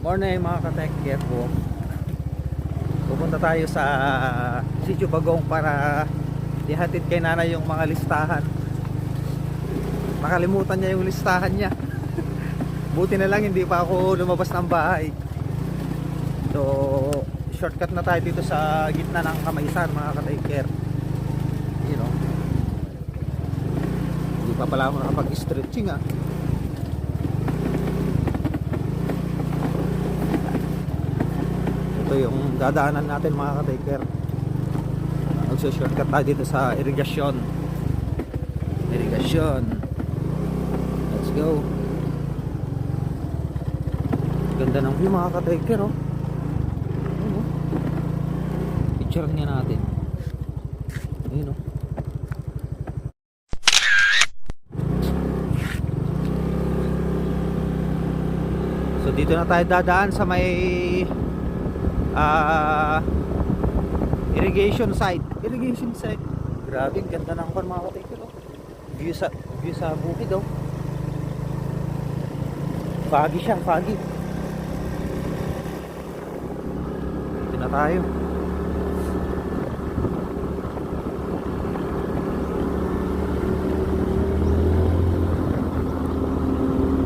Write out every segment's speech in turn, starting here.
Morning mga ka-tech po. Pupunta tayo sa Sitio Bagong para ihatid kay nanay yung mga listahan. Nakalimutan niya yung listahan niya. Buti na lang hindi pa ako lumabas ng bahay. So, shortcut na tayo dito sa gitna ng Kamaisan mga ka-taker. You know. Hindi pa pala ako nakapag-stretching ah. Ito yung dadaanan natin mga ka-taker. Magsushortcut tayo dito sa irigasyon irigasyon let's go. Ganda ng view mga ka-taker oh. Oh. picture nga natin. Ayun oh. So dito na tayo dadaan sa may ah irrigation site. Irrigation site. Grabe, ang ganda ng kon mga kapatid. Oh. View sa view sa bukid oh. Foggy siya, foggy. Dito na tayo.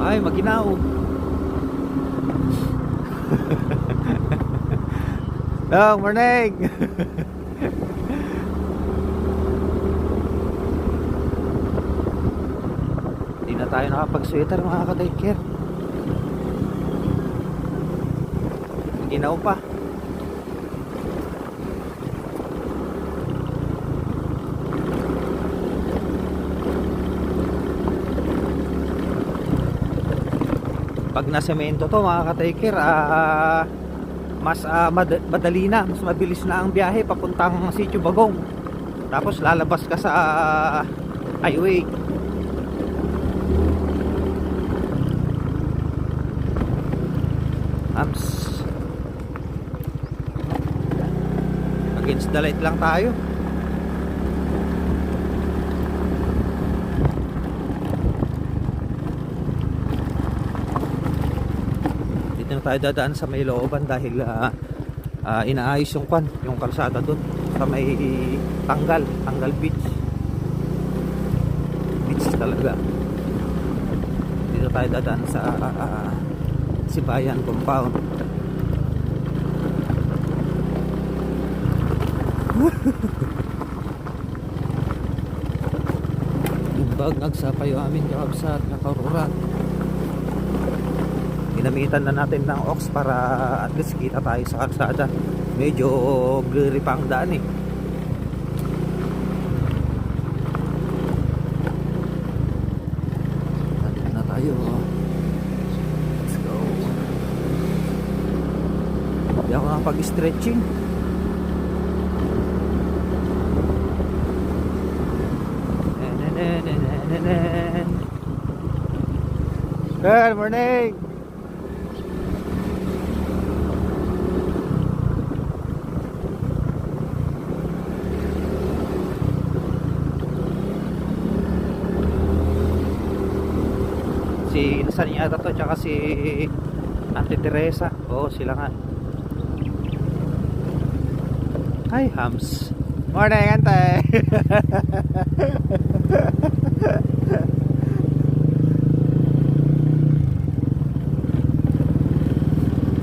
Ay, maginaw. Oh, morning! Hindi na tayo nakapag-sweater mga ka-taker. Ginaw pa. Pag nasemento to mga ka-taker, ah mas ah, mad- madali na, mas mabilis na ang biyahe papuntang Sitio Bagong. Tapos lalabas ka sa ah, highway. Ams. Against the light lang tayo. Tayo dadaan sa may looban dahil ah, ah, inaayos yung kwan, yung kalsada doon sa may tanggal, tanggal beach. Beach talaga. Dito tayo dadaan sa ah, ah, Sibayan compound. Imbag nagsapayo amin kakabsat nakarurat ginamitan na natin ng ox para at least kita tayo sa kalsada. Medyo blurry pa ang daan eh. Na tayo. Let's go. Hindi ako nakapag stretching Good morning! Si Nasan yata to tsaka si Ate Teresa. Oo sila nga. Hi hams. Morning ante.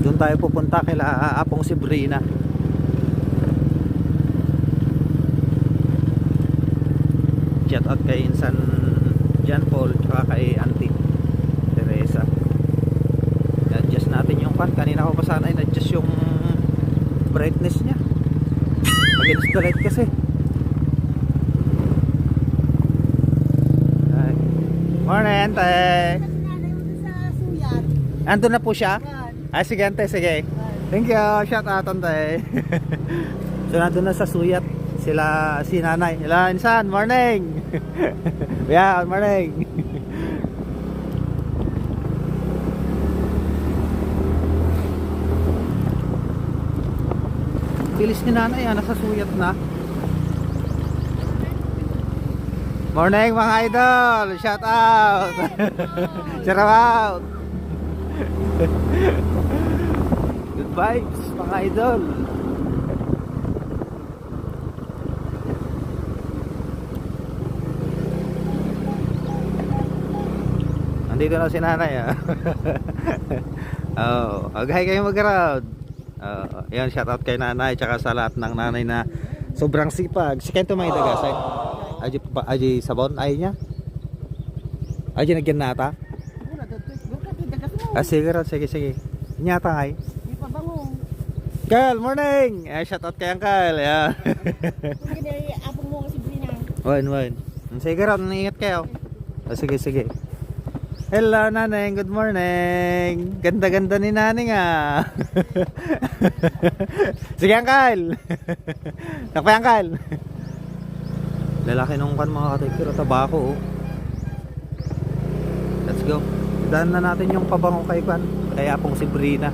Doon tayo pupunta kila Apong Sibrina. Shout out kay Insan John Paul tsaka kay Auntie Teresa adjust natin yung pan kanina ko pa sana in-adjust yung brightness niya. Against the light kasi. Ay. morning ante. Ando na po siya? Ay sige ante sige. Thank you. Shout out ante. So nandun na sa suyat. Sila si nanay. Hello insan. Morning. Yeah morning bilis ni nanay ah, nasa suyat na Morning mga idol! Shout out! Shout out! Good vibes, mga idol. Nandito na si nanay ah. Oh, okay kayo mag-crowd. Oo. Yan, shout out kay nanay tsaka sa lahat ng nanay na sobrang sipag. Si Kento may dagasay. Aji pa aji sabon ay niya. Aji nagyan nata. Mo. Ah, sige, sige, sige. Nyata ay. Kyle, morning! Eh, shout out kay. Kung gini apong mo si Brina. Wan, wan. Sige, Rod. Ingat kayo. Ah, sige, sige. Hello, Naneng. Good morning. Ganda-ganda ni Naneng ah. sige, Uncle. Nakpay, Uncle. Lalaki nung kan mga katikiro. Tabako, oh. Let's go. Daan na natin yung pabango kay Kwan. Kaya pong si Brina.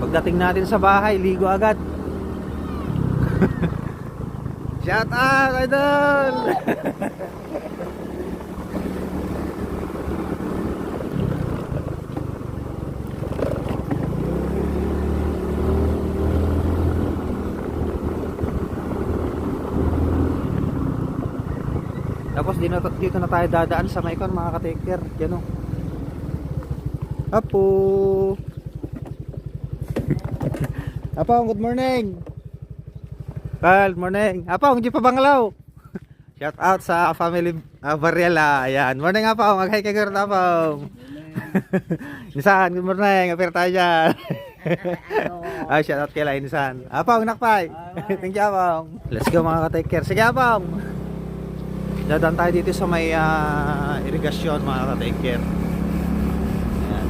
Pagdating natin sa bahay, ligo agad. Shout out, idol! Tapos dito, dito na tayo dadaan sa Maicon mga ka-taker. Yan o. Apo! Apong, good morning! Good morning! Apong, di pa banglaw! Shout out sa family uh, Barriela. Ayan. Morning Apong, mag-hi kay Gert Apong. Nisan, good morning. Apir tayo dyan. Ay, shout out kay Nisan. Apong, nakpay. Thank you Apong. Let's go mga ka-take care. Sige Apong. Dadaan tayo dito sa may ah, irigasyon mga ka-take care. Ayan.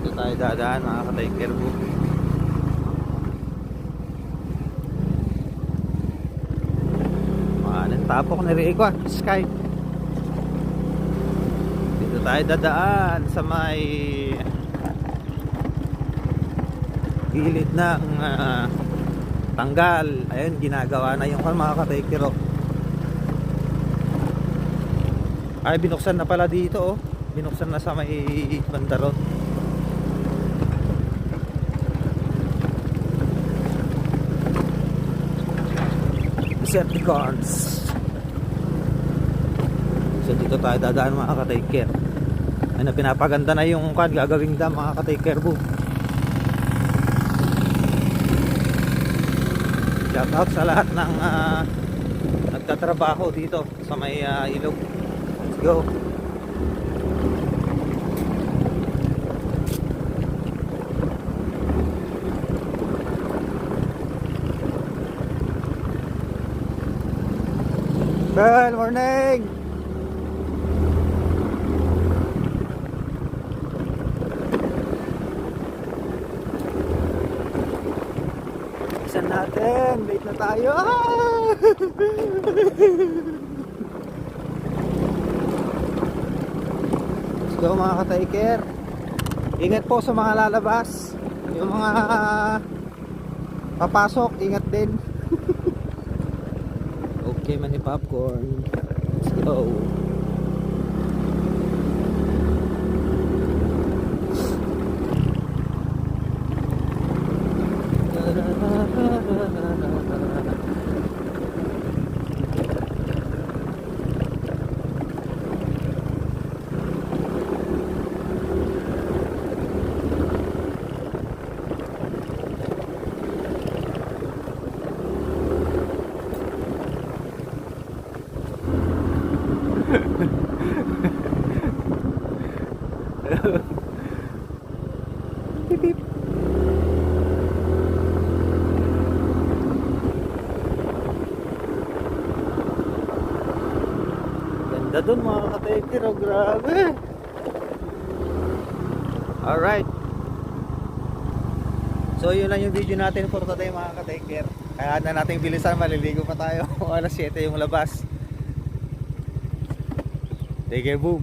Dito tayo dadaan mga ka-take care po. Maanong tapok ni Rico ah, Sky. Dito tayo dadaan sa may gilid ng ah, tanggal. Ayun, ginagawa na yung mga katekero. Ay, binuksan na pala dito oh. Binuksan na sa may bandaro. Decepticons. So dito tayo dadaan mga ka-taker. Ay na pinapaganda na yung kan gagawing dam mga ka-taker po. Shout out sa lahat ng ah, nagtatrabaho dito sa may ah, ilog. Let's go. Good morning! Isan natin, late na tayo. Let's go mga ka-taker. Ingat po sa mga lalabas. Yung mga papasok, ingat din. Okay man ni popcorn. Let's go. Ganda dun mga ka-taker, oh, grabe. Alright. So yun lang yung video natin for today mga ka-taker. Kaya na natin bilisan, maliligo pa tayo. Alas 7 yung labas. Take care, boom.